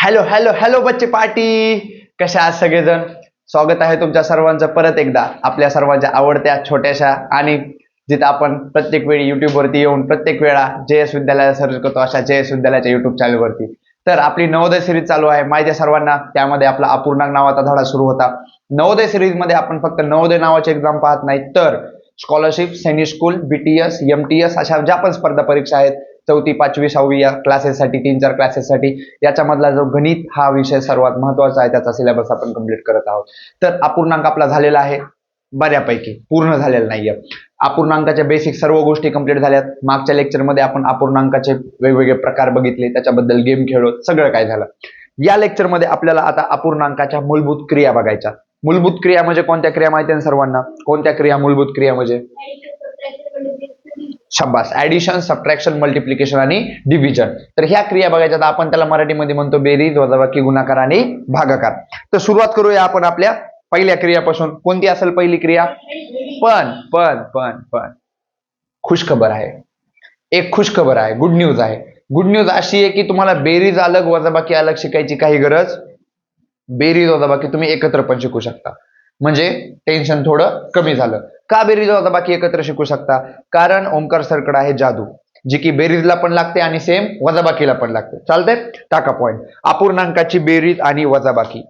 Hello hello hello बच्चे party. कशा आहात सगळेजण? स्वागत आहे तुमच्या सर्वांचं परत एकदा. आपल्या सर्वांच्या आवडत्या छोट्याशा आणि जिथं आपण प्रत्येक वेळी युट्यूबवरती वरती येऊन प्रत्येक वेळा जे एस विद्यालयाला सर्च करतो अशा जे एस विद्यालयाच्या युट्यूब चॅनलवरती तर आपली नवोदय सिरीज चालू आहे. माहिती आहे सर्वांना त्यामध्ये आपला अपूर्णांक नावाचा धडा सुरू होता. नवोदय सिरीजमध्ये आपण फक्त नवोदय नावाचे एक्झाम पाहत नाही तर स्कॉलरशिप सैनिक स्कूल बीटीएस एमटीएस अशा ज्या पण स्पर्धा परीक्षा आहेत चौथी पाचवी सहावी या क्लासेससाठी तीन चार क्लासेससाठी याच्यामधला जो गणित हा विषय सर्वात महत्त्वाचा आहे त्याचा सिलेबस आपण कंप्लीट करत आहोत. तर अपूर्णांक आपला झालेला आहे. बऱ्यापैकी पूर्ण झालेला नाहीये. अपूर्णांकाच्या बेसिक सर्व गोष्टी कंप्लीट झाल्यात. मागच्या लेक्चरमध्ये आपण अपूर्णांकाचे वेगवेगळे प्रकार बघितले त्याच्याबद्दल गेम खेळलो सगळं काय झालं. या लेक्चरमध्ये आपल्याला आता अपूर्णांकाच्या मूलभूत क्रिया बघायच्या. मूलभूत क्रिया म्हणजे कोणत्या क्रिया माहिती आहे ना सर्वांना? कोणत्या क्रिया मूलभूत क्रिया म्हणजे? शब्बास ऍडिशन सबट्रॅक्शन मल्टिप्लिकेशन आणि डिव्हिजन तर ह्या क्रिया बघायच्या तर आपण त्याला मराठीमध्ये म्हणतो बेरीज वजाबाकी गुणाकार आणि भागाकार. तर सुरुवात करूया आपण आपल्या पहिल्या क्रियापासून. कोणती असेल पहिली क्रिया? पण पण पण पण. खुशखबर आहे. एक खुशखबर आहे. गुड न्यूज आहे. गुड न्यूज अशी आहे की तुम्हाला बेरीज अलग वजाबाकी अलग शिकायची काही गरज बेरीज वजाबाकी तुम्ही एकत्र पण शिकू शकता. म्हणजे टेन्शन थोडं कमी झालं. का बेरीज वजाबाकी एकत्र शिकू शकता. कारण ओमकार सरकड आहे जादू. जी की बेरीजला पण लागते आणि सेम वजाबाकीला पण लागते. चालतंय? टाका पॉईंट अपूर्णांकाची बेरीज आणि वजाबाकी.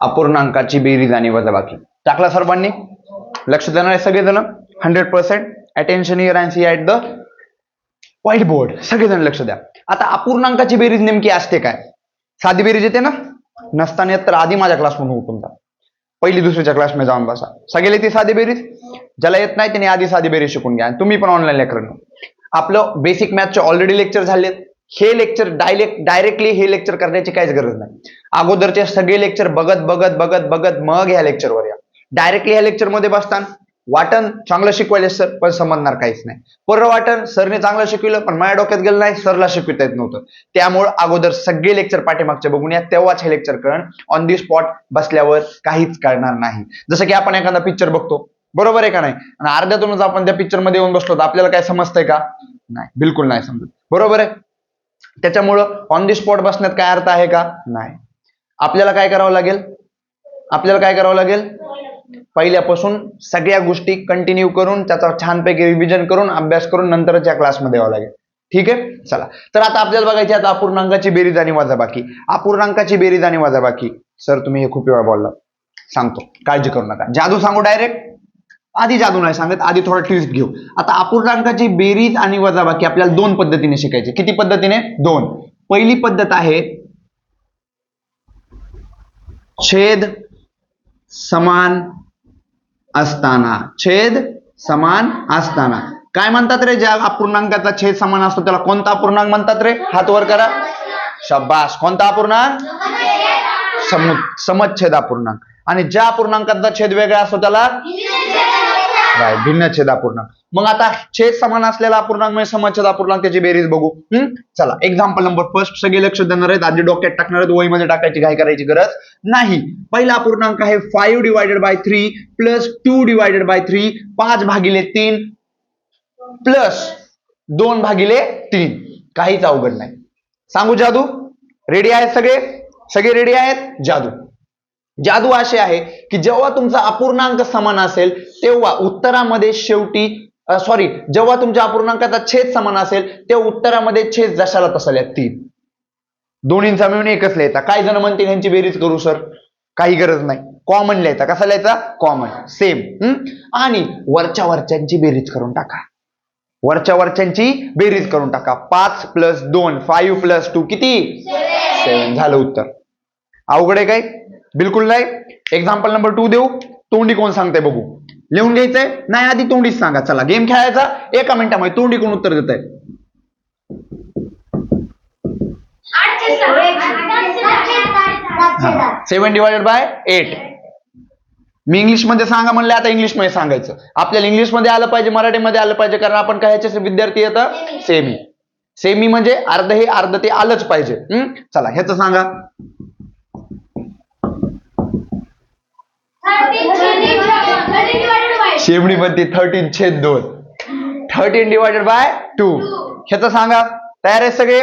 अपूर्णांकाची बेरीज आणि वजाबाकी. टाकला सर्वांनी? लक्ष देणारे सगळेजण? Hundred percent attention here and see at the whiteboard सगळेजण लक्ष द्या. आता अपूर्णांकाची बेरीज नेमकी असते काय? साधी बेरीज येते ना? नसताना तर आधी माझ्या क्लासमधून उठून जा. पहिली दुसरीच्या क्लासमध्ये जाऊन बसा. सगळे ती साधी बेरीज? ज्याला येत नाही त्याने आधी साधी बेरीज शिकून घ्या. आणि तुम्ही पण ऑनलाईन लेकर आपलं बेसिक मॅथचे ऑलरेडी लेक्चर झालेत. हे लेक्चर डायरेक्ट डायरेक्टली हे लेक्चर करण्याची काहीच गरज नाही. अगोदरचे सगळे लेक्चर बघत बघत बघत बघत मग ह्या लेक्चरवर या. डायरेक्टली ह्या लेक्चरमध्ये बसतान. वाटण चांगलं शिकवायले सर पण समजणार काहीच नाही. परं वाटण सरने चांगलं शिकवलं पण माझ्या डोक्यात गेलं नाही सरला शिकविता येत नव्हतं. त्यामुळे अगोदर सगळे लेक्चर पाठीमागचे बघून या तेव्हाच हे लेक्चर करण ऑन दी स्पॉट बसल्यावर काहीच कळणार नाही. जसं की आपण एखादा पिक्चर बघतो. बरोबर आहे का नाही? आणि अर्ध्यातूनच आपण त्या पिक्चरमध्ये येऊन बसलो तर आपल्याला काय समजतंय का? नाही बिलकुल नाही समजत. बरोबर आहे? त्याच्यामुळं ऑन दी स्पॉट बसण्यात काय अर्थ आहे का? नाही. आपल्याला काय करावं लागेल? आपल्याला काय करावं लागेल? पहिल्यापासून सगळ्या गोष्टी कंटिन्यू करून त्याचा छानपैकी रिव्हिजन करून अभ्यास करून नंतरच या क्लासमध्ये यावं लागेल. ठीक आहे? चला. तर आता आपल्याला बघायची आता अपूर्णांकाची बेरीज आणि वजाबाकी अपूर्णांकाची बेरीज आणि वजाबाकी सर तुम्ही हे खूप वेळा बोलला. सांगतो. काळजी करू नका. जादू सांगू डायरेक्ट आधी जादू नाही सांगत आधी थोडा ट्विस्ट घेऊ. आता अपूर्णांकाची बेरीज आणि वजाबाकी आपल्याला दोन पद्धतीने शिकायची. किती पद्धतीने? दोन. पहिली पद्धत आहे छेद समान असताना. छेद समान असताना. काय म्हणतात रे? ज्या अपूर्णांकाचा छेद समान असतो त्याला कोणता अपूर्णांक म्हणतात रे? हात वर करा. शब्बास कोणता अपूर्णांक? सम समच्छेद अपूर्णांक. आणि ज्या अपूर्णांकाचा छेद वेगळा असतो त्याला राईट भिन्न छेद अपूर्णांक मग आता छेद समान असलेला अपूर्णांक म्हणजे समच्छेद अपूर्णांक त्याची बेरीज बघू. हम्म चला एक्झाम्पल नंबर फर्स्ट सगळे लक्ष देणार आहेत. आधी डोक्यात टाकणार आहेत वहीमध्ये टाकायची काय करायची गरज नाही. पहिला अपूर्णांक आहे five divided by three plus two divided by three पाच भागिले तीन प्लस दोन भागिले तीन. काहीच अवघड नाही. सांगू जादू? रेडी आहेत सगळे? सगळे रेडी आहेत? जादू. जादू असे आहे की जेव्हा तुमचा अपूर्णांक समान असेल तेव्हा उत्तरामध्ये शेवटी सॉरी जेव्हा तुमच्या अपूर्णांकाचा छेद समान असेल तेव्हा उत्तरामध्ये छेद जशाला तसा तीन. दोन्हींचा मिळून एकच लिहायचा. काही जण म्हणतील यांची बेरीज करू सर काही गरज नाही. कॉमन लिहायचा. कसा लिहायचा? कॉमन सेम आणि वरच्या वरच्यांची बेरीज करून टाका. वरच्या वरच्यांची बेरीज करून टाका. पाच प्लस दोन फाईव्ह प्लस टू किती? सेवन झालं उत्तर. अवघड आहे काय? बिलकुल नाही. एक्झाम्पल नंबर टू देऊ. तोंडी कोण सांगताय बघू. लिहून घ्यायचंय? नाही आधी तोंडीच सांगा. चला गेम खेळायचा. एका मिनिटामध्ये तोंडी कोण उत्तर देत आहे. सेवन डिवायडेड बाय एट मी इंग्लिशमध्ये सांगा म्हणले आता इंग्लिशमध्ये सांगायचं. आपल्याला इंग्लिशमध्ये आलं पाहिजे मराठीमध्ये आलं पाहिजे कारण आपण काय ह्याचे विद्यार्थी येतं? सेमी सेमी म्हणजे अर्ध हे अर्ध ते आलंच पाहिजे? चला ह्याचं सांगा. शेवडी बनते थर्टीन छेद दोन. थर्टीन डिवायडेड बाय टू ह्याचं सांगा. तयार आहे सगळे?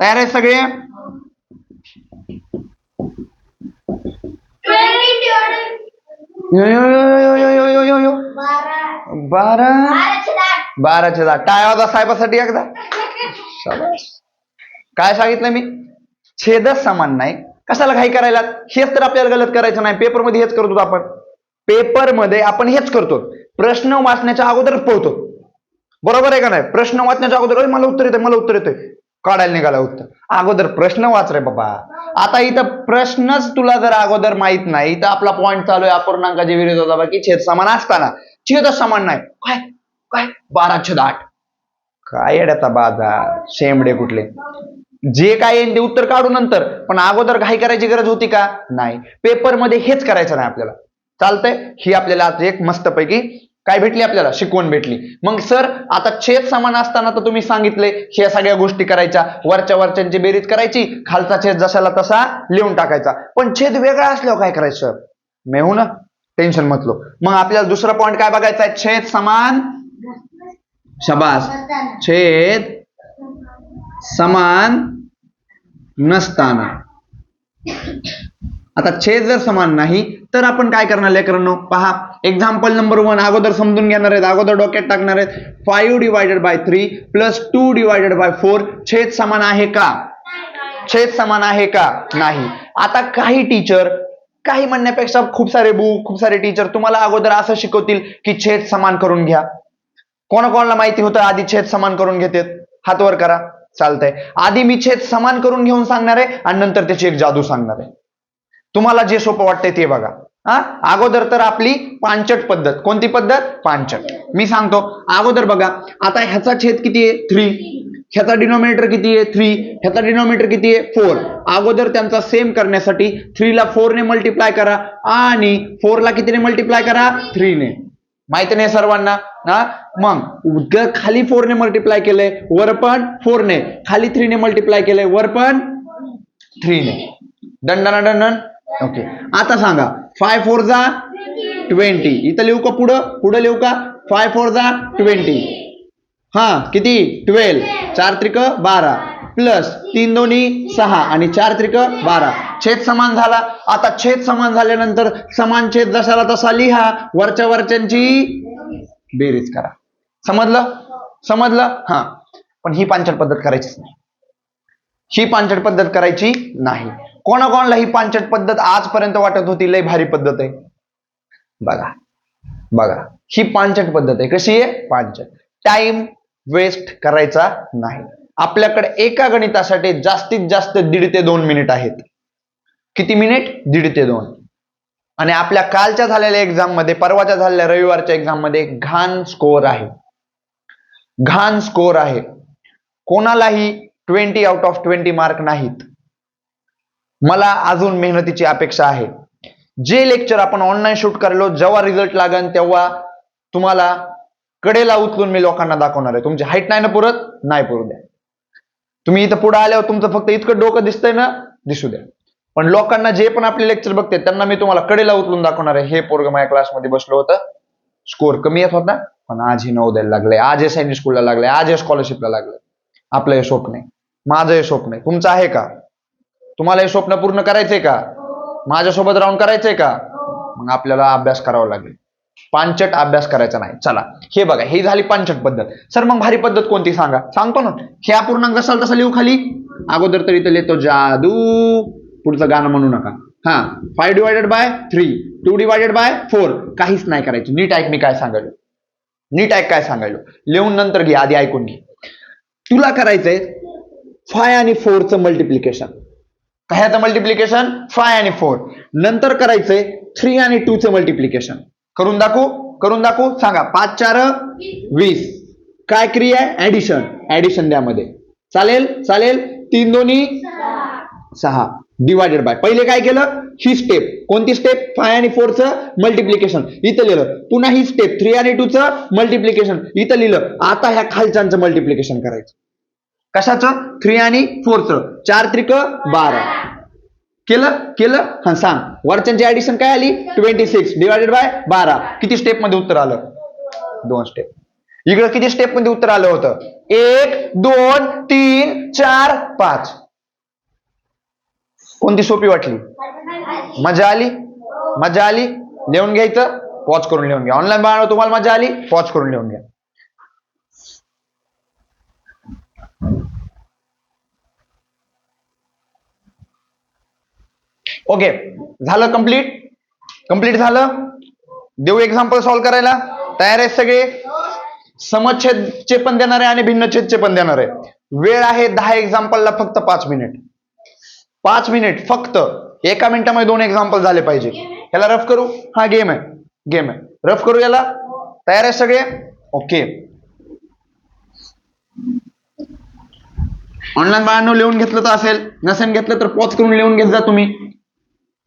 तयार आहे सगळे? बारा. बाराचे दहा टाळ्या होता साहेबासाठी एकदा? काय सांगितलं मी? छेदच समान नाही. कशाला घाई करायला हेच तर आपल्याला गलत करायचं नाही. पेपरमध्ये हेच करतो आपण. पेपरमध्ये आपण हेच करतो. प्रश्न वाचण्याच्या अगोदर पोहतो. बरोबर आहे का नाही? प्रश्न वाचण्याच्या अगोदर मला उत्तर येतोय मला उत्तर येतोय. काढायला निघाला उत्तर. अगोदर प्रश्न वाच रे बाबा. आता इथं प्रश्नच तुला जर अगोदर माहीत नाही तर आपला पॉईंट चालू आहे अपूर्णांकाच्या विरोधात की छेद समान असताना. छेद समान नाही. काय? काय? बारा छेद आठ. काय येड्याचा बाजार? शेंबडे कुठले? जे काय येईल ते उत्तर काढू नंतर पण अगोदर घाई करायची गरज होती का? नाही. पेपरमध्ये हेच करायचं नाही आपल्याला. चालतंय? ही आपल्याला आज एक मस्तपैकी काय भेटली आपल्याला? शिकवण भेटली. मग सर आता छेद समान असताना तर तुम्ही सांगितले ह्या सगळ्या गोष्टी करायच्या. वरच्या वरच्यांची बेरीज करायची खालचा छेद जशाला तसा लिहून टाकायचा. पण छेद वेगळा असल्यावर काय करायचं मेहू ना? टेन्शन म्हटलो मग आपल्याला दुसरा पॉईंट काय बघायचा आहे? छेद समान? शबास. छेद समान नसताना. आता छेद जर समान नाही तर आपण काय करणार लेकरांनो? पहा एक्झाम्पल नंबर वन अगोदर समजून घेणार आहेत अगोदर डोक्यात टाकणार आहेत. Five divided by three plus two divided by four छेद समान आहे का? छेद समान आहे का? नाही. आता काही टीचर काही म्हणण्यापेक्षा खूप सारे बुक खूप सारे टीचर तुम्हाला अगोदर असं शिकवतील की छेद समान करून घ्या. कोणाकोणाला माहिती होतं? आधी छेद समान करून घेतात. हात वर करा. चालतंय. आधी मी छेद समान करून घेऊन सांगणार आहे आणि नंतर त्याची एक जादू सांगणार आहे. तुम्हाला जे सोपं वाटतंय ते बघा. हा? अगोदर तर आपली पांचट पद्धत. कोणती पद्धत? पांचट मी सांगतो. अगोदर बघा. आता ह्याचा छेद किती आहे? थ्री ह्याचा डिनॉमिनेटर किती आहे? थ्री ह्याचा डिनॉमिनेटर किती आहे? फोर अगोदर त्यांचा सेम करण्यासाठी थ्रीला फोरने मल्टिप्लाय करा आणि फोरला कितीने मल्टिप्लाय करा? थ्रीने माहिती नाही सर्वांना? ना मग खाली फोरने मल्टिप्लाय केलंय वर पण फोरने खाली थ्रीने मल्टिप्लाय केलंय वर पण थ्रीने दंडना दंडन ओके आता सांगा फाय फोर जा ट्वेंटी इथं लिहू का पुढं? पुढं लिहू का? फाय फोर जा ट्वेंटी हा किती? ट्वेल्व चार त्रिक बारा. प्लस तीन दोन्ही सहा आणि चार त्रिक बारा. छेद समान झाला. आता छेद समान झाल्यानंतर समान छेद जसाला तसा लिहा. वरच्या वरच्यांची बेरीज करा. समजलं? समजलं? हा. पण ही पांचट पद्धत करायचीच नाही. ही पांचट पद्धत करायची नाही. कोणाकोणाला ही पांचट पद्धत आजपर्यंत वाटत होती? लय भारी पद्धत आहे. बघा. बघा. ही पांचट पद्धत आहे. कशी आहे? पांचट. टाइम वेस्ट करायचा नाही. आपल्याकडे एका गणितासाठी जास्तीत जास्त दीड ते दोन मिनिट आहेत. किती मिनिट दीड ते दोन. आणि आपल्या कालच्या झालेल्या एक्झाममध्ये परवाच्या झालेल्या रविवारच्या एक्झाममध्ये घाण स्कोअर आहे. घाण स्कोअर आहे. कोणालाही twenty out of twenty mark नाहीत. मला अजून मेहनतीची अपेक्षा आहे. जे लेक्चर आपण ऑनलाईन शूट करलो जेव्हा रिझल्ट लागन तेव्हा तुम्हाला कडेला उचलून मी लोकांना दाखवणार आहे. तुमची हाईट नाही ना पुरत? नाही पुरू द्या. तुम्ही इथं पुढे आल्यावर तुमचं फक्त इतकं डोकं दिसतंय ना? दिसू द्या. पण लोकांना जे पण आपले लेक्चर बघते त्यांना मी तुम्हाला कडेला उचलून दाखवणार आहे. हे पोरग माझ्या क्लासमध्ये बसलो होतं. स्कोर कमी येत होता पण आज हे द्यायला लागले आज हे सैनिक स्कूलला लागले आज हे स्कॉलरशिपला लागले आपलं हे स्वप्न आहे. माझं हे स्वप्न आहे. तुमचं आहे का? तुम्हाला हे स्वप्न पूर्ण करायचंय का? माझ्यासोबत राहून करायचंय का? मग आपल्याला अभ्यास करावा लागेल. पांचट अभ्यास करायचा नाही. चला हे बघा ही झाली पांचट पद्धत. सर मग भारी पद्धत कोणती सांगा? सांगतो ना. हे अपूर्णांक असाल तसा लिहू खाली. अगोदर तरी तर लिहितो जादू. पुढचं गाणं म्हणू नका. हा five divided by three two divided by four काहीच नाही करायचं. नीट ऐक मी काय सांगायलो. नीट ऐक काय सांगायलो. लिहून नंतर घे आधी ऐकून घे. तुला करायचंय फाय आणि फोरचं मल्टिप्लिकेशन कशाचं मल्टिप्लिकेशन फाय आणि फोर नंतर करायचंय थ्री आणि टू चं मल्टिप्लिकेशन करून दाखवू? करून दाखवू? सांगा. पाच चार वीस. काय क्रिया आहे? ऍडिशन ऍडिशन द्यामध्ये चालेल? चालेल? तीन दोन्ही? सहा. डिवायडेड बाय पहिले काय केलं? ही स्टेप कोणती स्टेप फाय आणि फोरचं मल्टिप्लिकेशन इथं लिहिलं. पुन्हा ही स्टेप थ्री आणि टूचं मल्टिप्लिकेशन इथं लिहिलं. आता ह्या खालच्यांचं मल्टिप्लिकेशन करायचं. कशाचं? थ्री आणि फोरचं चार त्रिक बारा. केलं? केलं? हा सांग. वरच्यांची ऍडिशन काय आली? ट्वेंटी सिक्स डिवायडेड बाय बारा. किती स्टेपमध्ये उत्तर आलं? दोन स्टेप इकडं किती स्टेपमध्ये उत्तर आलं होतं? एक दोन तीन चार पाच. कोणती सोपी वाटली? मजा आली? मजा आली? लिहून घ्यायचं पॉज करून लिहून घ्या. ऑनलाईन बाळ तुम्हाला मजा आली? पॉज करून लिहून घ्या. ओके झालं कंप्लीट कंप्लीट झालं? देऊ एक्झाम्पल सॉल्व्ह करायला? तयार आहे सगळे? समच्छेदचे पण देणार आहे आणि भिन्नछेदचे पण देणार. आहे वेळ आहे दहा एक्झाम्पलला फक्त पाच मिनिट पाच मिनिट फक्त एका मिनिटामध्ये दोन एक्झाम्पल झाले पाहिजे. याला रफ करू? हा गेम आहे. गेम आहे. रफ करू याला? तयार आहे सगळे? ओके ऑनलाईन बाळांनो लिहून घेतलं तर असेल. नसेल घेतलं तर पॉज करून लिहून घेत जा तुम्ही.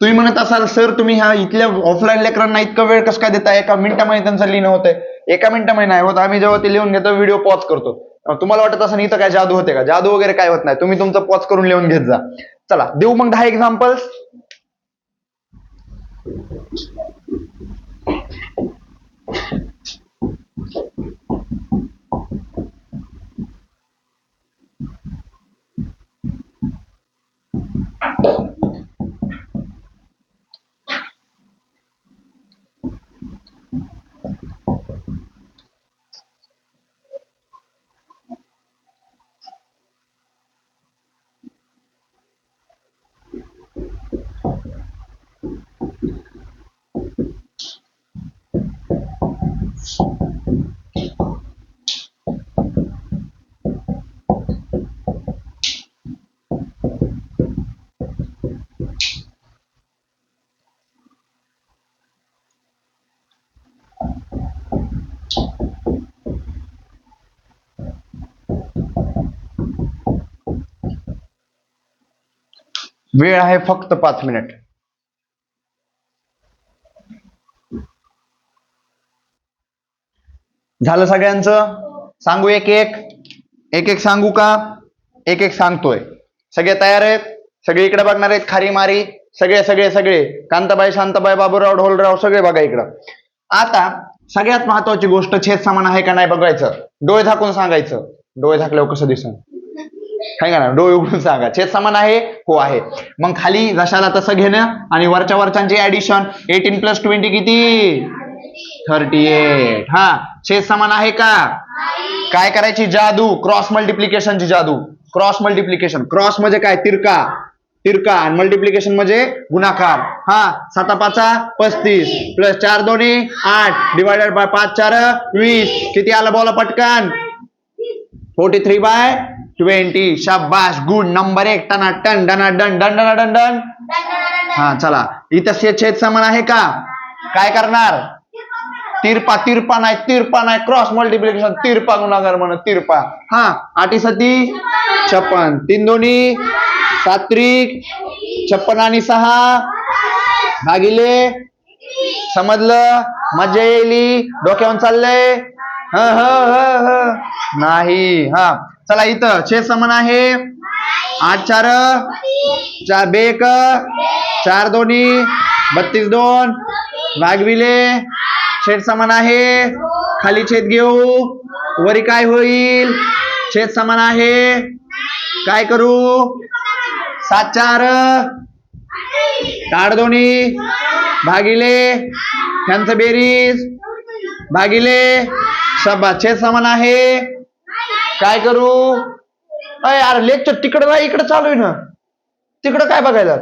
तुम्ही म्हणत असाल सर तुम्ही ह्या इथल्या ऑफलाईन लेकरांना इतका वेळ कसं काय देता एका मिनिटामध्ये त्यांचं लिहिणं होतंय. एका मिनिटामध्ये नाही होत. आम्ही जेव्हा ते लिहून घेतो व्हिडिओ पॉज करतो. तुम्हाला वाटत असं इथं काय जादू होते का? जादू वगैरे काय होत नाही. तुम्ही तुमचं पॉज करून लिहून घेत जा. चला देऊ मग दहा एक्झाम्पल्स वेळ आहे फक्त पाच मिनिट. झालं सगळ्यांचं? सांगू एक एक. एक एक सांगू का? एक एक सांगतोय. सगळे तयार आहेत? सगळे इकडे बघणार आहेत खारी मारी सगळे सगळे सगळे. कांताबाई शांताबाई बाबूराव ढोलराव सगळे बघा इकडं. आता सगळ्यात महत्वाची गोष्ट छेद समान आहे का नाही बघायचं? डोळे झाकून सांगायचं. डोळे झाकल्यावर कसं दिसन काय करणार? ना डोळे उघडून सांगा. छेद समान आहे? हो आहे. मग खाली जशाला तसं घेणं आणि वरच्या वरच्यांचे ऍडिशन एटीन प्लस ट्वेंटी किती? Thirty eight. हा छेद समान आहे का? काय करायची? जादू. क्रॉस मल्टिप्लिकेशनची जादू. Cross multiplication. क्रॉस म्हणजे काय? तिरका. तिरका. आणि मल्टिप्लिकेशन म्हणजे गुणाकार. हा साता पाचा पस्तीस. प्लस चार दोन्ही आठ. डिवायडेड बाय पाच चार वीस. किती आलं बोला पटकन? फोर्टी थ्री बाय ट्वेंटी शाबाश गुड नंबर एक. टना टन डना डन. डन डना डन डन. हा चला. इथं छेद छेद समान आहे का? काय करणार? तिरपा तिरपा नाही तिरपा नाही. क्रॉस मल्टिप्लिकेशन तिरपा गुणाकार म्हणून तिरपा. हा आठी सती छप्पन. तीन दोन्ही सात्रिक छप्पन आणि सहा. भागिले समजलं? मजा येईली डोक्यावर चाललंय? ह ह नाही हा. चला इथं. छे समान आहे. आठ चार. चार बेक चार दोन्ही. बत्तीस दोन. भागविले छेद समान आहे. खाली छेद घेऊ. वरी काय होईल? छेद समान आहे. काय करू? सात चार. ताड दोन्ही. भागिले. त्यांचं बेरीज. भागिले. सबा छेद समान आहे. काय करू? अरे यार लेक्चर तिकडं नाही इकडं चालू आहे ना. तिकडं काय बघायला?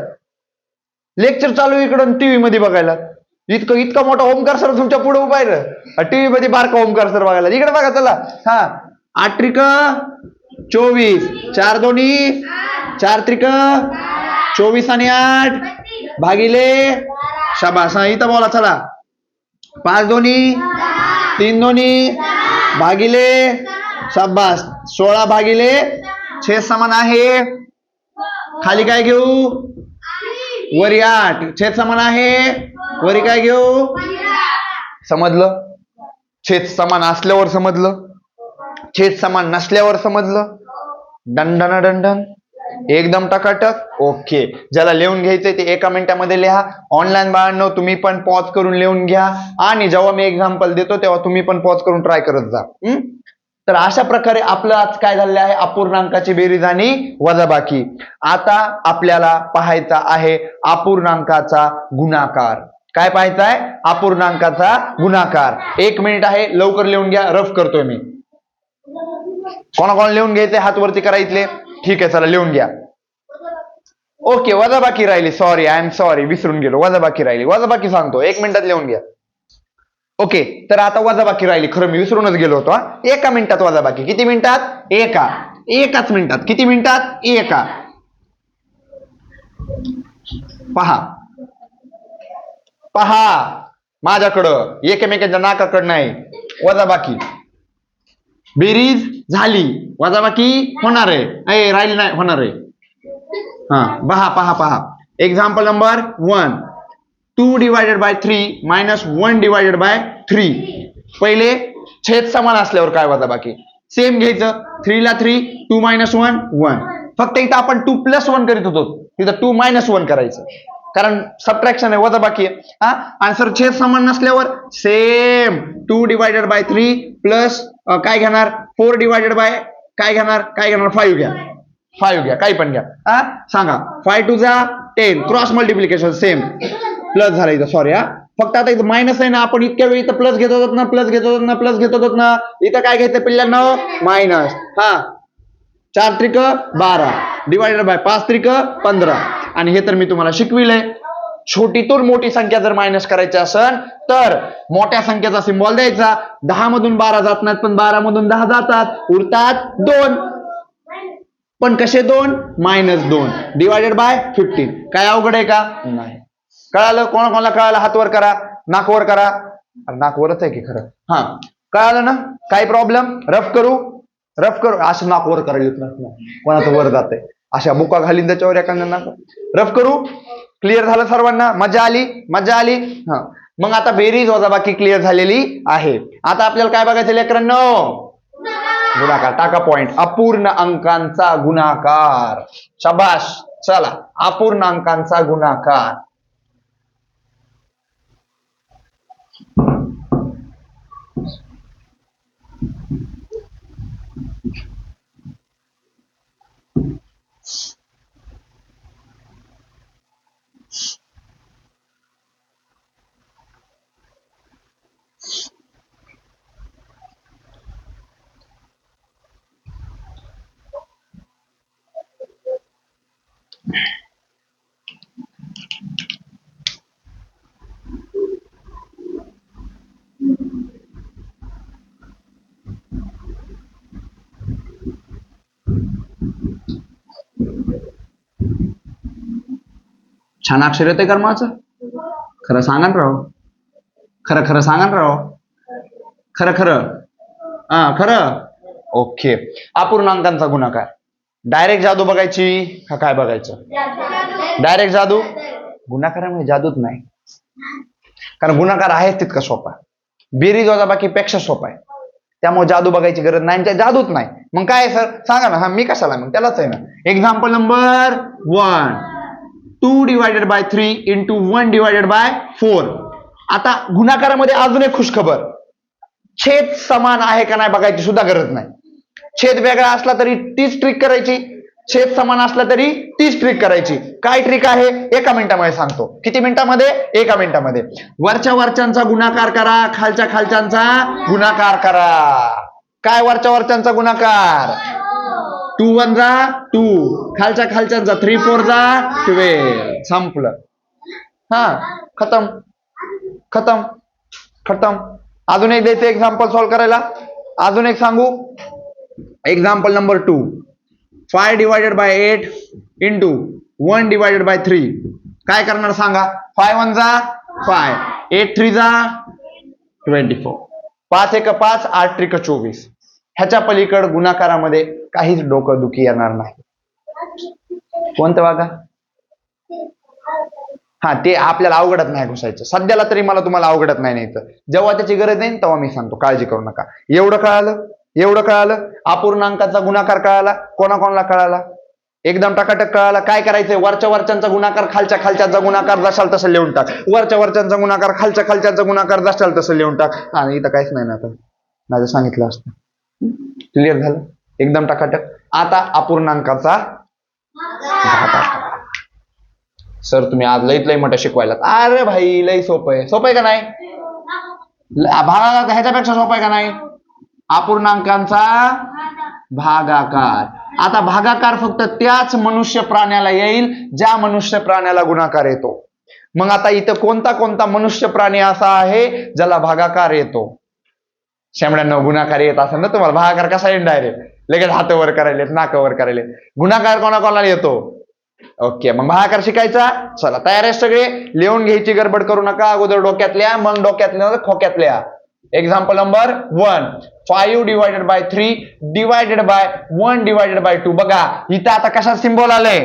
लेक्चर चालू आहे इकडं टीव्ही मध्ये बघायला. इतकं इतका मोठा ओमकार सर तुमच्यापुढे उभा आहे टीव्ही मध्ये बारका ओमकार सर बघायला. इकडे बघा चला. हा. आठ त्रिक चोवीस. चार दोन्ही. चार त्रिक चोवीस आणि आठ. भागिले. शाबास. हा इथं बोला चला. पाच दोन्ही. तीन दोन्ही. भागिले. शाबास. सोळा भागिले. छेद समान आहे. खाली काय घेऊ? वरी आठ. छेद समान आहे. वरी काय घेऊ? समजलं? छेद समान असल्यावर समजलं? छेद समान नसल्यावर समजलं? दंडन दंडन एकदम टकाटक? ओके. ज्याला लिहून घ्यायचंय ते एका मिनिटामध्ये लिहा. ऑनलाईन बाळांनो तुम्ही पण पॉज करून लिहून घ्या. आणि जेव्हा मी एक्झाम्पल देतो तेव्हा तुम्ही पण पॉज करून ट्राय करत जा. तर अशा प्रकारे आपलं आज काय झालेलं आहे? अपूर्णांकाची बेरीज आणि वजाबाकी. आता आपल्याला पाहायचा आहे अपूर्णांकाचा गुणाकार. काय पाहायचा आहे अपूर्णांकाचा गुणाकार. एक मिनिट आहे लवकर लिहून घ्या रफ करतोय मी. कोणाकोणाला लिहून घ्यायचे हात वरती करायचे ठीक आहे चला लिहून घ्या. ओके वजाबाकी राहिली. सॉरी आय एम सॉरी विसरून गेलो. वजाबाकी राहिली. वजाबाकी सांगतो. एक मिनिटात लिहून घ्या. ओके तर आता वजाबाकी राहिली. खरं मी विसरूनच गेलो होतो एका मिनिटात वजाबाकी. किती मिनिटात? एका. एकाच मिनिटात. किती मिनिटात? एका. पहा. पहा माझ्याकडं एकमेकांच्या नाकाकडं नाही. वजाबाकी. बेरीज झाली. वजाबाकी होणार आहे. ए राहिली नाही होणार आहे. हा पहा पहा पहा. Example number one two divided by three minus one divided by three पहिले छेद समान असल्यावर काय वजाबाकी? सेम घ्यायचं. थ्रीला three two minus one one फक्त इथं आपण टू प्लस वन करीत होतो. तिथं टू मायनस वन करायचं. कारण सबट्रॅक्शन आहे वजाबाकी आहे. हा? आणि सर छेद समान नसल्यावर same two divided by three plus काय घेणार? फोर डिवायडेड बाय काय घेणार? काय घेणार? फाईव्ह घ्या. फाईव्ह घ्या. काही पण घ्या. हा? सांगा. फाय टू जा ten cross multiplication same plus झालं इथं. सॉरी हा. फक्त आता इथं मायनस आहे ना आपण इतक्या वेळी इथं प्लस घेत होतो ना प्लस घेत होतो ना प्लस घेत होतो ना इथं काय घ्यायचं पिल्ल्यांना? मायनस हा. चार त्रिक बारा. डिवायडेड बाय पाच त्रिक पंधरा. आणि हे तर मी तुम्हाला शिकविलंय. छोटीतून मोठी संख्या जर मायनस करायची असेल तर मोठ्या संख्येचा सिम्बॉल द्यायचा. दहा मधून बारा जात नाहीत पण बारा मधून दहा जातात. उरतात दोन. पण कसे दोन? मायनस दोन. डिवायडेड बाय फिफ्टीन काय अवघड आहे का? नाही. कळालं? कोणा कोणाला कळालं? हात वर करा. नाक वर करा. अरे नाक वरच आहे की खरं? हा. कळालं ना? काय प्रॉब्लेम रफ करू? रफ करू? असं नाक वर करायला कोणाचं वर जाते अशा मुका घालीन त्याच्यावर एखाद्यांना. रफ करू? क्लिअर झालं सर्वांना? मजा आली? मजा आली? हा. मग आता बेरीज वजाबाकी क्लिअर झालेली आहे. आता आपल्याला काय बघायचं लेकरांनो? गुणाकार. टाका पॉइंट अपूर्ण अंकांचा गुणाकार. शबाश चला. अपूर्ण अंकांचा गुणाकार. छान अक्षर येते कर्माचं खरं सांगा ना राव. खरं खरं सांगा ना राव. खरं खरं. हा खरं. ओके. अपूर्णांकांचा गुणाकार. डायरेक्ट जादू बघायची का काय बघायचं? डायरेक्ट जादू? गुणाकारामुळे जादूच नाही. कारण गुणाकार आहेच तितका सोपा. बेरीज वजाबाकीपेक्षा सोपा आहे. त्यामुळे जादू बघायची गरज नाही आणि जादूच नाही. मग काय सर? सांगा ना. हा मी कशाला मग त्यालाच आहे ना. Example number one two divided by three into one divided by four. आता गुणाकारामध्ये अजून एक खुशखबर. छेद समान आहे का नाही बघायची सुद्धा गरज नाही. छेद वेगळा असला तरी तीच ट्रिक करायची. छेद समान असला तरी तीच ट्रिक करायची. काय ट्रिक आहे? एका मिनिटामध्ये सांगतो. किती मिनिटामध्ये? एका मिनिटामध्ये. वरच्या वरच्यांचा गुणाकार करा. खालच्या खालच्यांचा गुणाकार करा. काय वरच्या वरच्यांचा गुणाकार? टू वन जा टू. खालच्या खालच्यांचा थ्री फोर जा ट्वेल्व संपलं. हा खतम. खतम. खतम. अजून एक द्यायचं एक्झाम्पल सॉल्व करायला. अजून एक सांगू. Example number two five divided by eight into one divided by three काय करणार सांगा? फाय वन जा फाय एट थ्री जा ट्वेंटी फोर पाच एक पाच आठ त्रिक चोवीस. ह्याच्या पलीकड गुणाकारामध्ये काहीच डोकं दुखी येणार नाही. कोणतं वागा हा ते आपल्याला अवघडत नाही घुसायचं. सध्याला तरी मला तुम्हाला अवघडत नाही न्यायचं. जेव्हा त्याची गरज येईल तेव्हा मी सांगतो काळजी करू नका. एवढं कळालं? एवढं कळालं? अपूर्णांकाचा गुणाकार कळाला? कोणाकोणाला कळाला? एकदम टकाटक कळाला? काय करायचंय? वरच्या वरच्यांचा गुणाकार खालच्या खालच्याचा गुणाकार जसाल तसं लिहून टाक. वरच्या वरच्यांचा गुणाकार खालच्या खालच्याचा गुणाकार जसाल तसं लिहून टाक. आणि इथं काहीच नाही ना आता. माझं सांगितलं असतं. क्लिअर झालं? एकदम टकाटक. आता अपूर्णांकाचा सर तुम्ही आज लईत लई मोठं शिकवायला अरे भाई लई सोपं आहे. सोपं आहे का नाही? भागाकार ह्याच्यापेक्षा सोपं आहे का नाही? अपूर्णांकांचा भागाकार. आता भागाकार फक्त त्याच मनुष्य प्राण्याला येईल ज्या मनुष्य प्राण्याला गुणाकार येतो. मग आता इथं कोणता कोणता मनुष्य प्राणी असा आहे ज्याला भागाकार येतो? शेमड्यांना गुणाकार येत असेल ना तुम्हाला? भागाकार कसा येईल डायरेक्ट लगेच हात वर करायलेत नाक वर करायले गुणाकार कोणाकोणाला येतो? ओके मग भागाकार शिकायचा? चला तयार आहे सगळे? लिहून घ्यायची गडबड करू नका अगोदर डोक्यातल्या मग डोक्यातल्या खोक्यातल्या. Example number one five divided by three divided by one divided by two बघा इथं आता कशात सिम्बॉल आलंय?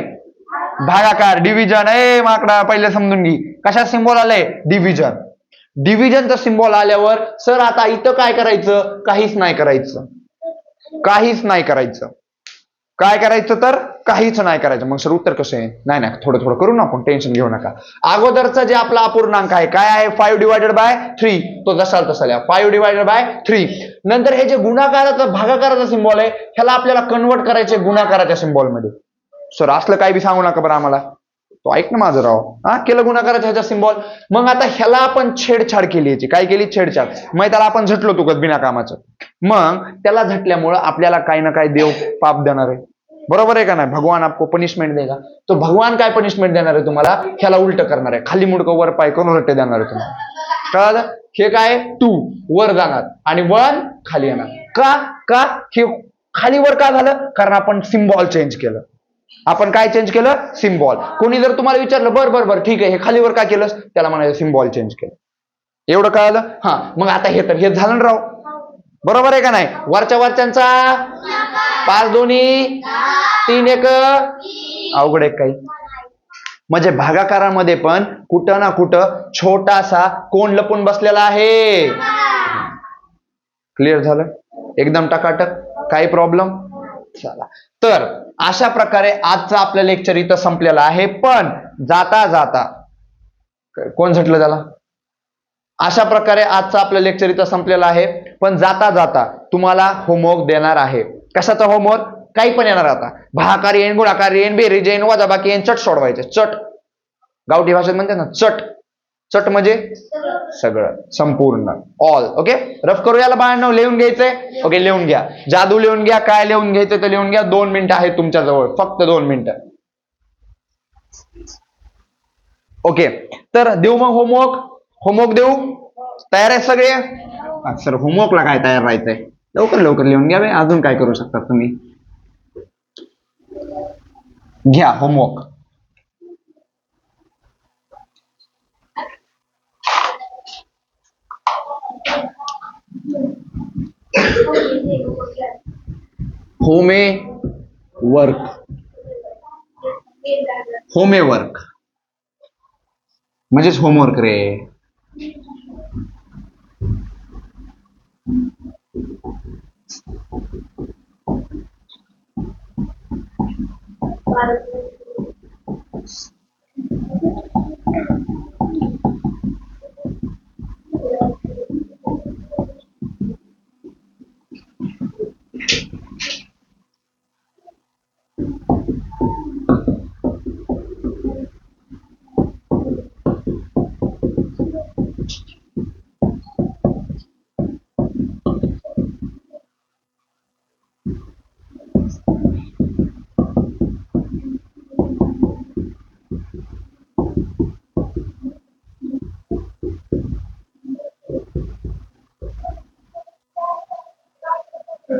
भागाकार डिव्हिजन ए माकडा पहिले समजून घे. कशात सिम्बॉल आलंय? डिव्हिजन डिव्हिजनचं सिम्बॉल आल्यावर सर आता इथं काय करायचं? काहीच नाही करायचं. काहीच नाही करायचं. काय करायचं तर काहीच नाही करायचं. मग सर उत्तर कसं? आहे नाही नाही थोडं थोडं करू ना आपण. टेन्शन घेऊ नका. अगोदरचा जे आपला अपूर्णांक आहे काय आहे? फाईव्ह डिवायडेड बाय थ्री तो जसाल तसा लिहा फाईव्ह डिवायडेड बाय थ्री नंतर हे जे गुणाकाराचा भागाकाराचा सिम्बॉल आहे ह्याला आपल्याला कन्वर्ट करायचे गुणाकाराच्या सिम्बॉलमध्ये सर असलं काय बी सांगू नका बरं आम्हाला. तो ऐक ना माझं राव. हा केलं गुणाकाराच्या ह्याचा सिम्बॉल मग आता ह्याला आपण छेडछाड केली याची. काय केली? छेडछाड. मग त्याला आपण झटलो तुकत बिना कामाचं. मग त्याला झटल्यामुळं आपल्याला काही ना काही देव पाप देणार आहे. बरोबर आहे का नाही? भगवान आपको पनिशमेंट देगा. तो भगवान काय पनिशमेंट देणार आहे तुम्हाला? ह्याला उलट करणार आहे. खाली मुडकं वर पाय करून रट्टे देणार आहे तुम्हाला. कळालं? हे काय? तू. वर जाणार. आणि वन खाली येणार. का? का? हे खाली वर का झालं? कारण आपण सिम्बॉल चेंज केलं. आपण काय चेंज केलं? सिम्बॉल कोणी जर तुम्हाला विचारलं बर बर बर ठीक आहे हे खालीवर का केलंस? त्याला म्हणायचं सिम्बॉल चेंज केलं. एवढं कळालं? हा मग आता हे तर हे झालं राव. बरोबर आहे का नाही? वरच्या वरच्यांचा पाच दोन्ही तीन एक. अवघड एक काही. म्हणजे भागाकारामध्ये पण कुठं ना कुठं छोटासा कोण लपून बसलेला आहे. क्लिअर झालं? एकदम टकाटक? काही प्रॉब्लेम चला. तर अशा प्रकारे आजचं आपलं लेक्चर इथं संपलेलं आहे. पण जाता जाता कोण झटलं त्याला? अशा प्रकारे आजचं आपलं लेक्चर इथं संपलेलं आहे. पण जाता जाता तुम्हाला होमवर्क देणार आहे. कशाचा होमवर्क काही पण येणार आता. भाकार येईन गुणाकार येईन बेरीज येईन वजाबाकी येईन चट सोडवायचे. चट. गावठी भाषेत म्हणते ना चट. चट म्हणजे? सगळं. संपूर्ण. ऑल ओके रफ करू याला बाळांना? लिहून घ्यायचंय? ओके लिहून घ्या. जादू लिहून घ्या काय लिहून घ्यायचं ते लिहून घ्या. दोन मिनिटं आहेत तुमच्या जवळ फक्त दोन मिनिटं. ओके तर देऊ मग होमवर्क? होमवर्क देऊ? तयार आहे सगळे? सर होमवर्कला काय तयार राहायचंय? लवकर लवकर लिहून घ्या अजून काय करू शकता तुम्ही? घ्या होमवर्क. होमे वर्क। होमे वर्क। म्हणजेच होमवर्क रे।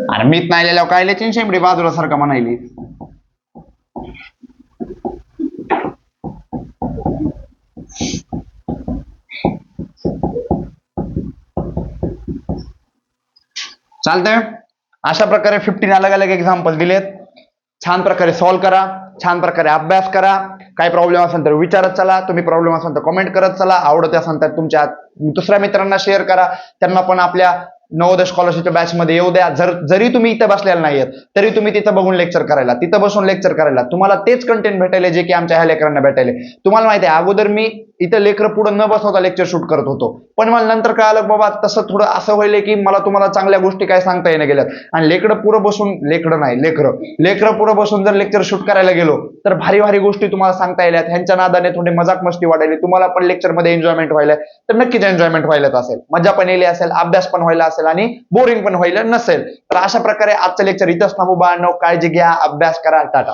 आणि मीच नाही लिहिल्यावर काय लिहायची शेंबडी बाजूला सारखं म्हणायली चालतंय? अशा प्रकारे फिफ्टीन अलग अलग एक्झाम्पल दिलेत. छान प्रकारे सॉल्व्ह करा छान प्रकारे अभ्यास करा. काही प्रॉब्लेम असेल तर विचारत चला तुम्ही प्रॉब्लेम असेल तर कमेंट करत चला. आवडत असेल तर तुमच्या दुसऱ्या मित्रांना शेअर करा. त्यांना पण आपल्या नवोदय स्कॉलरशिपच्या बॅचमध्ये येऊ द्या. जर जरी तुम्ही इथं बसलेला नाहीयेत तरी तुम्ही तिथं बघून लेक्चर करायला तिथं बसून लेक्चर करायला. तुम्हाला तेच कंटेंट भेटायले जे की आमच्या ह्या लेकरांना भेटायले. तुम्हाला माहिती आहे अगोदर मी इथं लेकर पुढे न बसवता लेक्चर शूट करत होतो. पण मला नंतर कळालं बाबा तसं थोडं असं होईल की मला तुम्हाला चांगल्या गोष्टी काय सांगता येणं गेल्यात. आणि लेकडं पुढं बसून लेकडं नाही लेकरं. लेकरं पुढं बसून जर लेक्चर शूट करायला गेलो तर भारी भारी गोष्टी तुम्हाला सांगता येल्यात ह्यांच्या नादाने थोडी मजाक मस्ती वाढायली. तुम्हाला पण लेक्चरमध्ये एन्जॉयमेंट व्हायला तर नक्कीच एन्जॉयमेंट व्हायलाच असेल. मजा पण येली असेल अभ्यास पण व्हायला असेल. असेल आणि बोरिंग पण व्हायला नसेल. तर अशा प्रकारे आजचं लेक्चर इथंच थांबू बाळांनो काळजी घ्या. अभ्यास करा. टाटा.